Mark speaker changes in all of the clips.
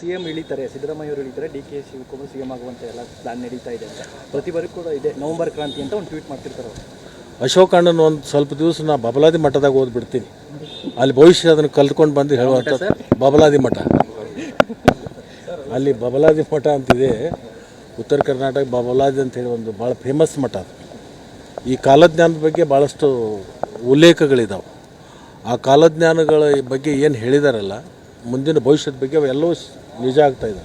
Speaker 1: CM ಇಳಿತಾರೆ ಸಿದ್ದರಾಮಯ್ಯವರು ಇಳಿತಾರೆ ಡಿ ಕೆ ಶಿವಕುಮಾರ್ ಸಿಎಂ ಆಗುವಂತ ಎಲ್ಲ ಪ್ಲಾನ್ ನಡೀತಾ ಇದೆ ಅಂತ. ಪ್ರತಿ ಬಾರಿ ಕೂಡ ಇದೆ ನವೆಂಬರ್ ಕ್ರಾಂತಿ ಅಂತ ಒಂದು ಟ್ವೀಟ್ ಮಾಡ್ತಿರ್ತಾರೆ ಅವರು.
Speaker 2: ಅಶೋಕ್ ಅಣ್ಣನ ಒಂದು ಸ್ವಲ್ಪ ದಿವಸ ನಾ ಬಬಲಾದಿ ಮಠದಾಗ ಓದ್ಬಿಡ್ತೀನಿ. ಅಲ್ಲಿ ಭವಿಷ್ಯ ಅದನ್ನು ಕಲ್ತ್ಕೊಂಡು ಬಂದು ಹೇಳುವಂಥ ಬಬಲಾದಿ ಮಠ. ಅಲ್ಲಿ ಬಬಲಾದಿ ಮಠ ಅಂತಿದೆ. ಉತ್ತರ ಕರ್ನಾಟಕ ಬಬಲಾದಿ ಅಂತ ಹೇಳಿ ಒಂದು ಭಾಳ ಫೇಮಸ್ ಮಠ ಅದು. ಈ ಕಾಲಜ್ಞಾನದ ಬಗ್ಗೆ ಭಾಳಷ್ಟು ಉಲ್ಲೇಖಗಳಿದ್ದಾವೆ ಆ ಕಾಲಜ್ಞಾನಗಳ ಬಗ್ಗೆ ಏನು ಹೇಳಿದಾರಲ್ಲ ಮುಂದಿನ ಭವಿಷ್ಯದ ಬಗ್ಗೆ ಅವೆಲ್ಲವೂ ನಿಜ ಆಗ್ತಾ ಇದೆ.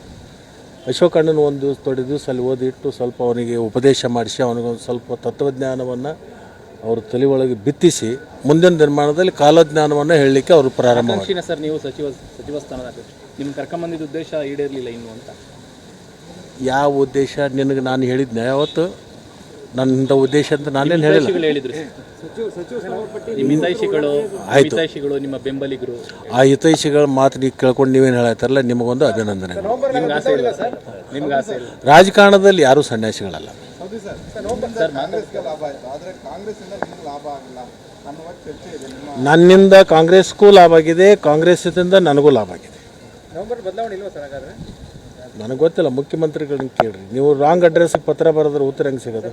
Speaker 2: ಅಶೋಕ್ ಅಣ್ಣನ ಒಂದು ದಿವಸ ತೊಡೆ ದಿವಸ ಅಲ್ಲಿ ಓದಿಟ್ಟು ಸ್ವಲ್ಪ ಅವನಿಗೆ ಉಪದೇಶ ಮಾಡಿಸಿ ಅವನಿಗೊಂದು ಸ್ವಲ್ಪ ತತ್ವಜ್ಞಾನವನ್ನು ಅವ್ರ ತಲೆಯೊಳಗೆ ಒಳಗೆ ಬಿತ್ತಿಸಿ ಮುಂದಿನ ನಿರ್ಮಾಣದಲ್ಲಿ ಕಾಲಜ್ಞಾನವನ್ನು ಹೇಳಲಿಕ್ಕೆ ಅವರು ಪ್ರಾರಂಭ
Speaker 1: ಸರ್ ನೀವು ಸಚಿವ ಸಚಿವ ಸ್ಥಾನದ ನಿಮ್ಮ ಕರ್ಕೊಂಬಂದಿದ್ದ ಉದ್ದೇಶ ಈಡೇರಲಿಲ್ಲ ಇನ್ನು ಅಂತ.
Speaker 2: ಯಾವ ಉದ್ದೇಶ? ನಿನಗೆ ನಾನು ಹೇಳಿದ್ನೆ ಯಾವತ್ತು? ನನ್ನ ಉದ್ದೇಶ ಅಂತ ನಾನೇನು ಹೇಳಿಲ್ಲ.
Speaker 1: ಹೇಳಿದ್ರು. ನಿಮ್ಮ ಹಿತೈಷಿಗಳು ಹಿತೈಷಿಗಳು ನಿಮ್ಮ ಬೆಂಬಲಿಗರು.
Speaker 2: ಆ ಹಿತೈಷಿಗಳ ಮಾತು ನೀವು ಕೇಳ್ಕೊಂಡು ನೀವೇನು ಹೇಳತ್ತಾರಲ್ಲ ನಿಮಗೊಂದು ಅಭಿನಂದನೆ
Speaker 1: ನಿಮ್ಗೆ ಆಸೆ ಇಲ್ಲ ಸರ್? ನಿಮ್ಗೆ ಆಸೆ ಇಲ್ಲ.
Speaker 2: ರಾಜಕಾರಣದಲ್ಲಿ ಯಾರೂ ಸನ್ಯಾಸಿಗಳಲ್ಲ.
Speaker 1: ಸರ್. ಮಾತಾಡಿ.
Speaker 3: ಲಾಭ ಆಯ್ತು. ಆದರೆ ಕಾಂಗ್ರೆಸ್ಸಿಂದ ನಿಮ್ಗೆ ಲಾಭ ಆಗಿಲ್ಲ. ಅನ್ನುವ ಚರ್ಚೆ ಇದೆ.
Speaker 2: ನನ್ನಿಂದ ಕಾಂಗ್ರೆಸ್ಗೂ ಲಾಭ ಆಗಿದೆ ಕಾಂಗ್ರೆಸ್ಸಿಂದ ನನಗೂ ಲಾಭ ಆಗಿದೆ.
Speaker 1: ನವೆಂಬರ್ ಬದಲಾವಣೆ ಇಲ್ವಾ ಸರ್ ಹಾಗಾದ್ರೆ?
Speaker 2: ನನಗೆ ಗೊತ್ತಿಲ್ಲ ಮುಖ್ಯಮಂತ್ರಿಗಳನ್ನ ಕೇಳ್ರಿ. ನೀವು ರಾಂಗ್ ಅಡ್ರೆಸ್ಗೆ ಪತ್ರ ಬರೆದ್ರೆ ಉತ್ತರ ಹೆಂಗೆ ಸಿಗೋದು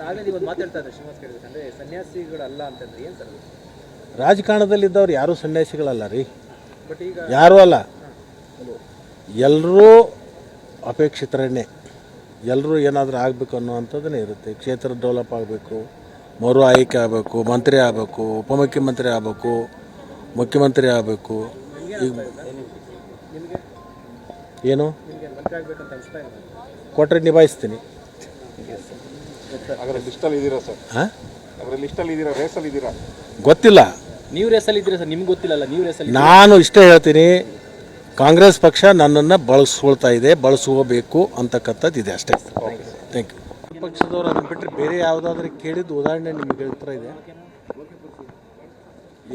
Speaker 2: ರಾಜಕಾರಣದಲ್ಲಿದ್ದವ್ರು ಯಾರೂ ಸನ್ಯಾಸಿಗಳಲ್ಲ ರೀ. ಯಾರೂ ಅಲ್ಲ. ಎಲ್ಲರೂ ಅಪೇಕ್ಷಿತರನ್ನೇ ಎಲ್ಲರೂ ಏನಾದರೂ ಆಗಬೇಕು ಅನ್ನುವಂಥದ್ದನ್ನೇ ಇರುತ್ತೆ. ಕ್ಷೇತ್ರ ಡೆವಲಪ್ ಆಗಬೇಕು ಮರು ಆಯ್ಕೆ ಆಗಬೇಕು ಮಂತ್ರಿ ಆಗಬೇಕು ಉಪಮುಖ್ಯಮಂತ್ರಿ ಆಗಬೇಕು ಮುಖ್ಯಮಂತ್ರಿ ಆಗಬೇಕು. ಏನು ಕೊಟ್ಟರೆ ನಿಭಾಯಿಸ್ತೀನಿ.
Speaker 3: ಅದರ ಲಿಸ್ಟಲ್ಲಿ ಇದ್ದೀರಾ ಸರ್?
Speaker 2: ಹಾಂ
Speaker 3: ಅದರ ಲಿಸ್ಟಲ್ಲಿ ಇದ್ದೀರಾ ರೇಸಲ್ಲಿ ಇದ್ದೀರಾ
Speaker 2: ಗೊತ್ತಿಲ್ಲ.
Speaker 1: ನೀವು ರೇಸಲ್ಲಿ ಇದ್ದೀರಾ ಸರ್? ನಿಮ್ಗೆ ಗೊತ್ತಿಲ್ಲಲ್ಲ ನೀವು ರೇಸಲ್ಲಿ
Speaker 2: ನಾನು ಇಷ್ಟೇ ಹೇಳ್ತೀನಿ. ಕಾಂಗ್ರೆಸ್ ಪಕ್ಷ ನನ್ನನ್ನು ಬಳಸ್ಕೊಳ್ತಾ ಇದೆ ಬಳಸ್ಕೋಬೇಕು ಅಂತಕ್ಕಂಥದ್ದು ಇದೆ ಅಷ್ಟೇ. ಥ್ಯಾಂಕ್ ಯು ಪಕ್ಷದವ್ರು ಅದನ್ನು ಬಿಟ್ಟರೆ ಬೇರೆ ಯಾವುದಾದ್ರೂ ಕೇಳಿದ್ದು ಉದಾಹರಣೆ ನಿಮಗೆ ಹತ್ರ ಇದೆ?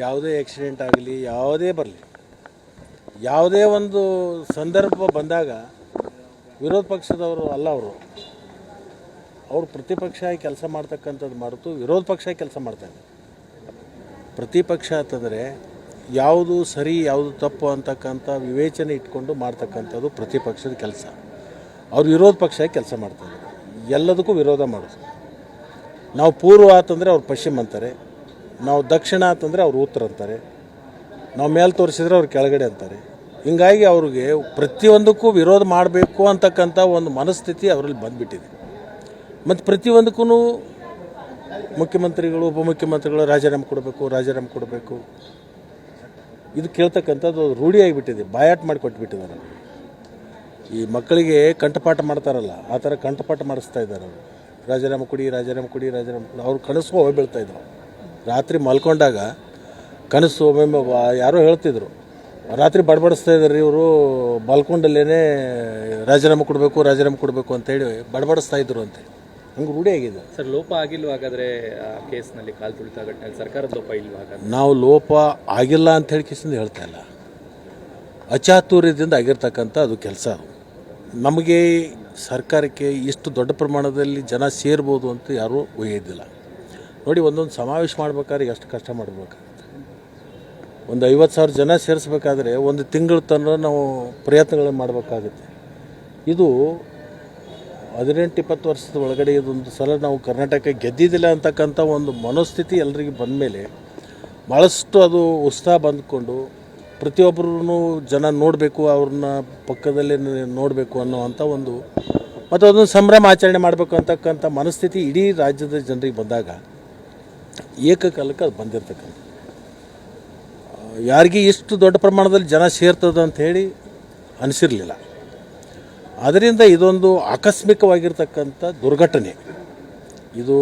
Speaker 2: ಯಾವುದೇ ಆಕ್ಸಿಡೆಂಟ್ ಆಗಲಿ ಯಾವುದೇ ಬರಲಿ ಯಾವುದೇ ಒಂದು ಸಂದರ್ಭ ಬಂದಾಗ ವಿರೋಧ ಪಕ್ಷದವರು ಅಲ್ಲ ಅವರು. ಅವರು ಪ್ರತಿಪಕ್ಷ ಕೆಲಸ ಮಾಡ್ತಕ್ಕಂಥದ್ದು ಮರೆತು ವಿರೋಧ ಪಕ್ಷ ಕೆಲಸ ಮಾಡ್ತಾರೆ. ಪ್ರತಿಪಕ್ಷ ಅಂತಂದರೆ ಯಾವುದು ಸರಿ, ಯಾವುದು ತಪ್ಪು ಅಂತಕ್ಕಂಥ ವಿವೇಚನೆ ಇಟ್ಕೊಂಡು ಮಾಡ್ತಕ್ಕಂಥದ್ದು ಪ್ರತಿಪಕ್ಷದ ಕೆಲಸ. ಅವ್ರು ವಿರೋಧ ಪಕ್ಷ ಕೆಲಸ ಮಾಡ್ತಾರೆ. ಎಲ್ಲದಕ್ಕೂ ವಿರೋಧ ಮಾಡೋದು. ನಾವು ಪೂರ್ವ ಅಂತಂದರೆ ಅವ್ರು ಪಶ್ಚಿಮ ಅಂತಾರೆ. ನಾವು ದಕ್ಷಿಣ ಅಂತಂದರೆ ಅವ್ರು ಉತ್ತರ ಅಂತಾರೆ. ನಾವು ಮೇಲೆ ತೋರಿಸಿದ್ರೆ ಅವ್ರು ಕೆಳಗಡೆ ಅಂತಾರೆ. ಹಿಂಗಾಗಿ ಅವ್ರಿಗೆ ಪ್ರತಿಯೊಂದಕ್ಕೂ ವಿರೋಧ ಮಾಡಬೇಕು ಅಂತಕ್ಕಂಥ ಒಂದು ಮನಸ್ಥಿತಿ ಅವರಲ್ಲಿ ಬಂದುಬಿಟ್ಟಿದೆ. ಮತ್ತು ಪ್ರತಿಯೊಂದಕ್ಕೂ ಮುಖ್ಯಮಂತ್ರಿಗಳು, ಉಪಮುಖ್ಯಮಂತ್ರಿಗಳು ರಾಜೀನಾಮೆ ಕೊಡಬೇಕು ರಾಜೀನಾಮೆ ಕೊಡಬೇಕು. ಇದು ಕೇಳ್ತಕ್ಕಂಥದ್ದು ರೂಢಿಯಾಗಿಬಿಟ್ಟಿದೆ ಬಾಯಾಟ ಮಾಡಿ ಕೊಟ್ಬಿಟ್ಟಿದ್ದಾರೆ ಈ ಮಕ್ಕಳಿಗೆ ಕಂಠಪಾಠ ಮಾಡ್ತಾರಲ್ಲ, ಆ ಥರ ಕಂಠಪಾಠ ಮಾಡಿಸ್ತಾ ಇದ್ದಾರೆ ಅವರು. ರಾಜೀನಾಮೆ ಕೊಡಿ ರಾಜೀನಾಮೆ ಕೊಡಿ ರಾಜೀನಾಮೆ ಕೊಡಿ. ಅವ್ರು ಕನಸು ಹೋಗಿ ಬೀಳ್ತಾಯಿದ್ರು ರಾತ್ರಿ ಮಲ್ಕೊಂಡಾಗ ಕನಸು ಒಮ್ಮೊಮ್ಮೆ ಯಾರೋ ಹೇಳ್ತಿದ್ರು. ರಾತ್ರಿ ಬಡಬಡಿಸ್ತಾ ಇದ್ದಾರೆ ಇವರು. ಬಾಲ್ಕೊಂಡಲ್ಲೇ ರಾಜೀನಾಮೆ ಕೊಡಬೇಕು ರಾಜೀನಾಮೆ ಕೊಡಬೇಕು ಅಂತೇಳಿ ಬಡಬಡಿಸ್ತಾ ಇದ್ರು ಅಂತೆ. ಹಂಗೆ ರೂಢಿಯಾಗಿದೆ
Speaker 1: ಸರ್ ಲೋಪ ಆಗಿಲ್ವ ಹಾಗಾದರೆ ಆ ಕೇಸ್ನಲ್ಲಿ ಕಾಲು ತುಳಿತ ಘಟನೆ ಸರ್ಕಾರದ ಲೋಪ ಇಲ್ವಾ ಹಾಗಾದ್ರೆ
Speaker 2: ನಾವು ಲೋಪ ಆಗಿಲ್ಲ ಅಂತ ಹೇಳಿ ಕಿಸಿಂದ ಹೇಳ್ತಾ ಇಲ್ಲ. ಅಚಾತುರ್ಯದಿಂದ ಆಗಿರ್ತಕ್ಕಂಥ ಅದು ಕೆಲಸ ನಮಗೆ ಸರ್ಕಾರಕ್ಕೆ ಇಷ್ಟು ದೊಡ್ಡ ಪ್ರಮಾಣದಲ್ಲಿ ಜನ ಸೇರ್ಬೋದು ಅಂತ ಯಾರೂ ಒಯ್ಯೋದಿಲ್ಲ ನೋಡಿ ಒಂದೊಂದು ಸಮಾವೇಶ ಮಾಡ್ಬೇಕಾದ್ರೆ ಎಷ್ಟು ಕಷ್ಟ ಮಾಡಬೇಕಾಗುತ್ತೆ ಒಂದು ಐವತ್ತು ಸಾವಿರ ಜನ ಸೇರಿಸ್ಬೇಕಾದ್ರೆ ಒಂದು ತಿಂಗಳ ತನಕ ನಾವು ಪ್ರಯತ್ನಗಳನ್ನು ಮಾಡಬೇಕಾಗುತ್ತೆ. ಇದು ಹದಿನೆಂಟು ಇಪ್ಪತ್ತು ವರ್ಷದ ಒಳಗಡೆ ಇದೊಂದು ಸಲ ನಾವು ಕರ್ನಾಟಕ ಗೆದ್ದಿದ್ದಿಲ್ಲ ಅಂತಕ್ಕಂಥ ಒಂದು ಮನೋಸ್ಥಿತಿ ಎಲ್ಲರಿಗೆ ಬಂದ ಮೇಲೆ ಭಾಳಷ್ಟು ಅದು ಉತ್ಸಾಹ ಬಂದ್ಕೊಂಡು ಪ್ರತಿಯೊಬ್ಬರೂ ಜನ ನೋಡಬೇಕು, ಅವ್ರನ್ನ ಪಕ್ಕದಲ್ಲಿ ನೋಡಬೇಕು ಅನ್ನೋವಂಥ ಒಂದು ಮತ್ತು ಅದೊಂದು ಸಂಭ್ರಮ ಆಚರಣೆ ಮಾಡಬೇಕು ಅಂತಕ್ಕಂಥ ಮನಸ್ಥಿತಿ ಇಡೀ ರಾಜ್ಯದ ಜನರಿಗೆ ಬಂದಾಗ ಏಕಕಾಲಕ್ಕೆ ಅದು ಬಂದಿರತಕ್ಕಂಥ ಯಾರಿಗೆ ಇಷ್ಟು ದೊಡ್ಡ ಪ್ರಮಾಣದಲ್ಲಿ ಜನ ಸೇರ್ತದೆ ಅಂತ ಹೇಳಿ ಅನಿಸಿರಲಿಲ್ಲ. ಅದರಿಂದ ಇದೊಂದು ಆಕಸ್ಮಿಕವಾಗಿರ್ತಕ್ಕಂಥ ದುರ್ಘಟನೆ. ಇದು,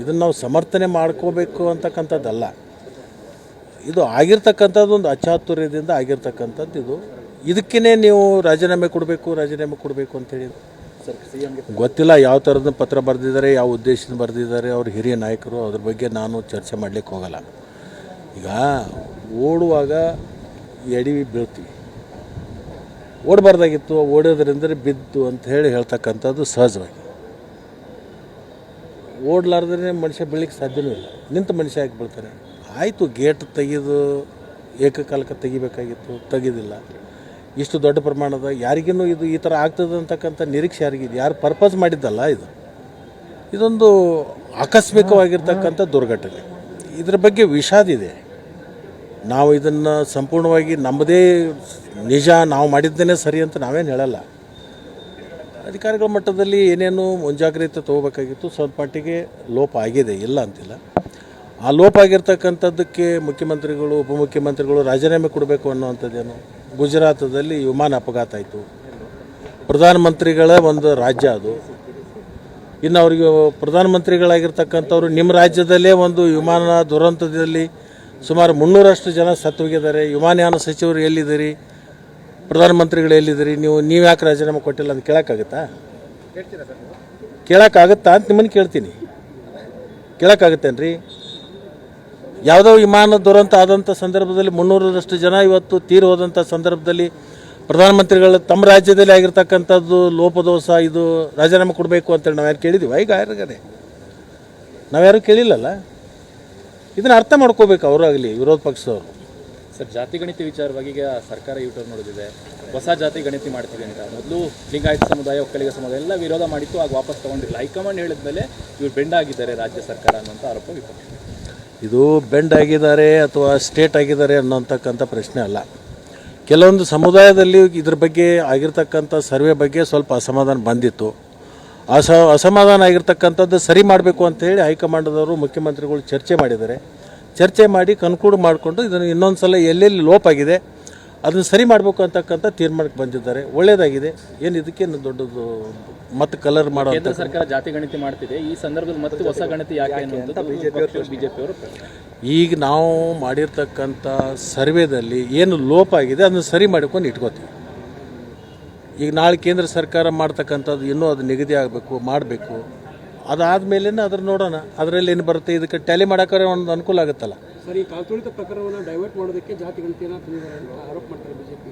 Speaker 2: ಇದನ್ನು ನಾವು ಸಮರ್ಥನೆ ಮಾಡ್ಕೋಬೇಕು ಅಂತಕ್ಕಂಥದ್ದಲ್ಲ. ಇದು ಆಗಿರ್ತಕ್ಕಂಥದ್ದು ಒಂದು ಅಚಾತುರ್ಯದಿಂದ ಆಗಿರ್ತಕ್ಕಂಥದ್ದು ಇದು. ಇದಕ್ಕೇ ನೀವು ರಾಜೀನಾಮೆ ಕೊಡಬೇಕು ರಾಜೀನಾಮೆ ಕೊಡಬೇಕು ಅಂತೇಳಿ ಗೊತ್ತಿಲ್ಲ ಯಾವ ಥರದ ಪತ್ರ ಬರೆದಿದ್ದಾರೆ, ಯಾವ ಉದ್ದೇಶದಿಂದ ಬರೆದಿದ್ದಾರೆ, ಅವ್ರ ಹಿರಿಯ ನಾಯಕರು, ಅದ್ರ ಬಗ್ಗೆ ನಾನು ಚರ್ಚೆ ಮಾಡಲಿಕ್ಕೆ ಹೋಗಲ್ಲ. ಈಗ ಓಡುವಾಗ ಎಡಿ ಬೀಳ್ತೀವಿ. ಓಡಬಾರ್ದಾಗಿತ್ತು, ಓಡೋದ್ರಿಂದ ಬಿದ್ದು ಅಂತ ಹೇಳಿ ಹೇಳ್ತಕ್ಕಂಥದ್ದು ಸಹಜವಾಗಿ. ಓಡ್ಲಾರ್ದೇ ಮನುಷ್ಯ ಬೀಳಲಿಕ್ಕೆ ಸಾಧ್ಯವೂ ಇಲ್ಲ. ನಿಂತ ಮನುಷ್ಯ ಯಾಕೆ ಬೀಳ್ತಾರೆ? ಆಯಿತು, ಗೇಟ್ ತೆಗೆದು ಏಕಕಾಲಕ್ಕೆ ತೆಗಿಬೇಕಾಗಿತ್ತು, ತೆಗೆದಿಲ್ಲ. ಇಷ್ಟು ದೊಡ್ಡ ಪ್ರಮಾಣದ ಯಾರಿಗೂ ಇದು ಈ ಥರ ಆಗ್ತದೆ ಅಂತಕ್ಕಂಥ ನಿರೀಕ್ಷೆ ಯಾರಿಗಿದೆ ಯಾರು ಪರ್ಪಸ್ ಮಾಡಿದ್ದಲ್ಲ ಇದು. ಇದೊಂದು ಆಕಸ್ಮಿಕವಾಗಿರ್ತಕ್ಕಂಥ ದುರ್ಘಟನೆ. ಇದ್ರ ಬಗ್ಗೆ ವಿಷಾದ ಇದೆ. ನಾವು ಇದನ್ನು ಸಂಪೂರ್ಣವಾಗಿ ನಮ್ಮದೇ ನಿಜ ನಾವು ಮಾಡಿದ್ದೇನೆ ಸರಿ ಅಂತ ನಾವೇನು ಹೇಳಲ್ಲ. ಅಧಿಕಾರಿಗಳ ಮಟ್ಟದಲ್ಲಿ ಏನೇನು ಮುಂಜಾಗ್ರತೆ ತಗೋಬೇಕಾಗಿತ್ತು, ಸ್ವಲ್ಪ ಮಟ್ಟಿಗೆ ಲೋಪ ಆಗಿದೆ, ಇಲ್ಲ ಅಂತಿಲ್ಲ. ಆ ಲೋಪ ಆಗಿರ್ತಕ್ಕಂಥದ್ದಕ್ಕೆ ಮುಖ್ಯಮಂತ್ರಿಗಳು, ಉಪಮುಖ್ಯಮಂತ್ರಿಗಳು ರಾಜೀನಾಮೆ ಕೊಡಬೇಕು ಅನ್ನುವಂಥದ್ದೇನು? ಗುಜರಾತದಲ್ಲಿ ವಿಮಾನ ಅಪಘಾತ ಆಯಿತು. ಪ್ರಧಾನಮಂತ್ರಿಗಳ ಒಂದು ರಾಜ್ಯ ಅದು. ಇನ್ನು ಅವರಿಗೆ ಪ್ರಧಾನಮಂತ್ರಿಗಳಾಗಿರ್ತಕ್ಕಂಥವ್ರು ನಿಮ್ಮ ರಾಜ್ಯದಲ್ಲೇ ಒಂದು ವಿಮಾನ ದುರಂತದಲ್ಲಿ ಸುಮಾರು ಮುನ್ನೂರಷ್ಟು ಜನ ಸತ್ತು ಹೋಗಿದ್ದಾರೆ ವಿಮಾನಯಾನ ಸಚಿವರು ಎಲ್ಲಿದ್ದೀರಿ? ಪ್ರಧಾನಮಂತ್ರಿಗಳು ಎಲ್ಲಿದ್ದೀರಿ? ನೀವು ನೀವು ಯಾಕೆ ರಾಜೀನಾಮೆ ಕೊಟ್ಟಿಲ್ಲ ಅಂತ ಕೇಳೋಕ್ಕಾಗತ್ತಾ? ಕೇಳೋಕ್ಕಾಗತ್ತಾ ಅಂತ ನಿಮ್ಮನ್ನು ಕೇಳ್ತೀನಿ. ಕೇಳೋಕ್ಕಾಗತ್ತೇನ್ರಿ? ಯಾವುದೋ ವಿಮಾನ ದುರಂತ ಆದಂಥ ಸಂದರ್ಭದಲ್ಲಿ ಮುನ್ನೂರರಷ್ಟು ಜನ ಇವತ್ತು ತೀರಿ ಹೋದಂಥ ಸಂದರ್ಭದಲ್ಲಿ ಪ್ರಧಾನಮಂತ್ರಿಗಳು ತಮ್ಮ ರಾಜ್ಯದಲ್ಲಿ ಆಗಿರ್ತಕ್ಕಂಥದ್ದು ಲೋಪದೋಷ ಇದು ರಾಜೀನಾಮೆ ಕೊಡಬೇಕು ಅಂತೇಳಿ ನಾವು ಯಾರು ಕೇಳಿದ್ದೀವಿ ಈಗ ಯಾರಿಗಾರೆ? ನಾವ್ಯಾರು ಕೇಳಿಲ್ಲಲ್ಲ? ಇದನ್ನು ಅರ್ಥ ಮಾಡ್ಕೋಬೇಕು ಅವರಾಗಲಿ ವಿರೋಧ ಪಕ್ಷದವರು.
Speaker 1: ಸರ್ ಜಾತಿ ಗಣಿತ ವಿಚಾರವಾಗಿ ಈಗ ಸರ್ಕಾರ ಯೂಟ್ಯೂಬ್ ನೋಡಿದಿದೆ. ಹೊಸ ಜಾತಿ ಗಣಿತ ಮಾಡ್ತೀವಿ ಅಂತ. ಮೊದಲು ಲಿಂಗಾಯತ ಸಮುದಾಯ ಒಕ್ಕಲಿಗ ಸಮುದಾಯ ಎಲ್ಲ ವಿರೋಧ ಮಾಡಿತ್ತು ಆಗ ವಾಪಸ್ ತಗೊಂಡಿಲ್ಲ. ಹೈಕಮಾಂಡ್ ಹೇಳಿದ್ಮೇಲೆ ಇವರು ಬೆಂಡ್ ಆಗಿದ್ದಾರೆ ರಾಜ್ಯ ಸರ್ಕಾರ ಅನ್ನೋಂಥ ಆರೋಪ ವಿಪಕ್ಷ.
Speaker 2: ಇದು ಬೆಂಡ್ ಆಗಿದ್ದಾರೆ ಅಥವಾ ಸ್ಟೇಟ್ ಆಗಿದ್ದಾರೆ ಅನ್ನೋಂತಕ್ಕಂಥ ಪ್ರಶ್ನೆ ಅಲ್ಲ. ಕೆಲವೊಂದು ಸಮುದಾಯದಲ್ಲಿ ಇದ್ರ ಬಗ್ಗೆ ಆಗಿರ್ತಕ್ಕಂಥ ಸರ್ವೆ ಬಗ್ಗೆ ಸ್ವಲ್ಪ ಅಸಮಾಧಾನ ಬಂದಿತ್ತು. ಅಸ ಅಸಮಾಧಾನ ಆಗಿರ್ತಕ್ಕಂಥದ್ದು ಸರಿ ಮಾಡಬೇಕು ಅಂತೇಳಿ ಹೈಕಮಾಂಡದವರು ಮುಖ್ಯಮಂತ್ರಿಗಳು ಚರ್ಚೆ ಮಾಡಿದ್ದಾರೆ. ಚರ್ಚೆ ಮಾಡಿ ಕನ್ಕ್ಲೂಡ್ ಮಾಡಿಕೊಂಡು ಇದನ್ನು ಇನ್ನೊಂದು ಸಲ ಎಲ್ಲೆಲ್ಲಿ ಲೋಪ್ ಆಗಿದೆ ಅದನ್ನು ಸರಿ ಮಾಡಬೇಕು ಅಂತಕ್ಕಂಥ ತೀರ್ಮಾನಕ್ಕೆ ಬಂದಿದ್ದಾರೆ. ಒಳ್ಳೆಯದಾಗಿದೆ ಏನು ಇದಕ್ಕೇನು ದೊಡ್ಡದು ಮತ್ತೆ ಕಲರ್ ಮಾಡೋ
Speaker 1: ಕೇಂದ್ರ ಸರ್ಕಾರ ಜಾತಿ ಗಣತಿ ಮಾಡ್ತಿದೆ. ಈ ಸಂದರ್ಭದಲ್ಲಿ ಮತ್ತೆ ಹೊಸ ಗಣತಿ ಯಾಕೆ ಬಿ ಬಿಜೆಪಿಯವರು ಪಿಯವರು
Speaker 2: ಈಗ ನಾವು ಮಾಡಿರ್ತಕ್ಕಂಥ ಸರ್ವೆದಲ್ಲಿ ಏನು ಲೋಪ ಆಗಿದೆ ಅದನ್ನು ಸರಿ ಮಾಡ್ಕೊಂಡು ಇಟ್ಕೋತೀವಿ. ಈಗ ನಾಳೆ ಕೇಂದ್ರ ಸರ್ಕಾರ ಮಾಡ್ತಕ್ಕಂಥದ್ದು ಇನ್ನೂ ಅದು ನಿಗದಿ ಆಗಬೇಕು ಮಾಡಬೇಕು. ಅದಾದ ಮೇಲೆ ಅದ್ರ ನೋಡೋಣ. ಅದರಲ್ಲಿ ಏನು ಬರುತ್ತೆ? ಇದಕ್ಕೆ ಟ್ಯಾಲಿ ಮಾಡೋಕ್ಕೆ ಒಂದು ಅನುಕೂಲ ಆಗುತ್ತಲ್ಲ.
Speaker 4: ಸರ್ ಈ ಕಾಲ್ತುಳಿತ ಪ್ರಕರಣವನ್ನು ಡೈವರ್ಟ್ ಮಾಡೋದಕ್ಕೆ ಜಾತಿ ಗಣತಿಯನ್ನು ಆರೋಪ ಮಾಡ್ತಾರೆ ಬಿಜೆಪಿ.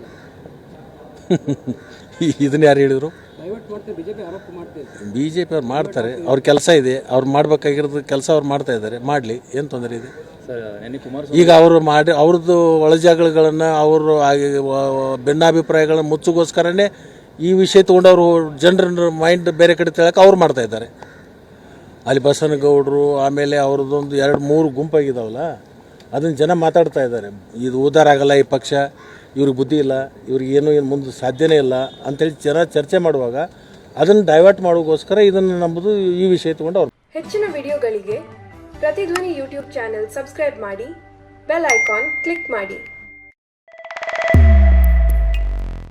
Speaker 2: ಇದನ್ನ ಯಾರು ಹೇಳಿದರು?
Speaker 4: ಡೈವರ್ಟ್ ಮಾಡ್ತಾರೆ ಬಿಜೆಪಿ ಆರೋಪ ಮಾಡ್ತಾರೆ
Speaker 2: ಬಿ ಜೆ ಪಿ ಅವ್ರು ಮಾಡ್ತಾರೆ ಅವ್ರ ಕೆಲಸ ಇದೆ ಅವ್ರು ಮಾಡ್ಬೇಕಾಗಿರೋದು ಕೆಲಸ ಅವ್ರು ಮಾಡ್ತಾ ಇದ್ದಾರೆ. ಮಾಡಲಿ ಏನು ತೊಂದರೆ ಇದೆ? ಈಗ ಅವರು ಮಾಡಿ ಅವ್ರದ್ದು ಒಳಜಾಗಗಳನ್ನು ಅವರು ಭಿನ್ನಾಭಿಪ್ರಾಯಗಳನ್ನ ಮುಚ್ಚುಗೋಸ್ಕರನೇ ಈ ವಿಷಯ ತೊಗೊಂಡು ಅವರು ಜನರ ಮೈಂಡ್ ಬೇರೆ ಕಡೆ ತಿಳಕ್ಕೆ ಅವ್ರು ಮಾಡ್ತಾ ಇದ್ದಾರೆ. ಅಲ್ಲಿ ಬಸನಗೌಡರು ಆಮೇಲೆ ಅವ್ರದ್ದೊಂದು ಎರಡು ಮೂರು ಗುಂಪಾಗಿದ್ದಾವಲ್ಲ ಅದನ್ನು ಜನ ಮಾತಾಡ್ತಾ ಇದ್ದಾರೆ. ಇದು ಉದ್ಧಾರ ಆಗಲ್ಲ ಈ ಪಕ್ಷ. ಇವ್ರಿಗೆ ಬುದ್ಧಿ ಇಲ್ಲ, ಇವ್ರಿಗೆ ಏನು ಏನು ಮುಂದೆ ಸಾಧ್ಯನೇ ಇಲ್ಲ ಅಂತೇಳಿ ಜನ ಚರ್ಚೆ ಮಾಡುವಾಗ ಅದನ್ನು ಡೈವರ್ಟ್ ಮಾಡೋಕ್ಕೋಸ್ಕರ ಇದನ್ನು ನಂಬುದು ಈ ವಿಷಯ ತಗೊಂಡು ಅವ್ರು.
Speaker 5: ಹೆಚ್ಚಿನ ವಿಡಿಯೋಗಳಿಗೆ ಪ್ರತಿಧ್ವನಿ ಯೂಟ್ಯೂಬ್ ಚಾನೆಲ್ ಸಬ್ಸ್ಕ್ರೈಬ್ ಮಾಡಿ, ಬೆಲ್ ಐಕಾನ್ ಕ್ಲಿಕ್ ಮಾಡಿ.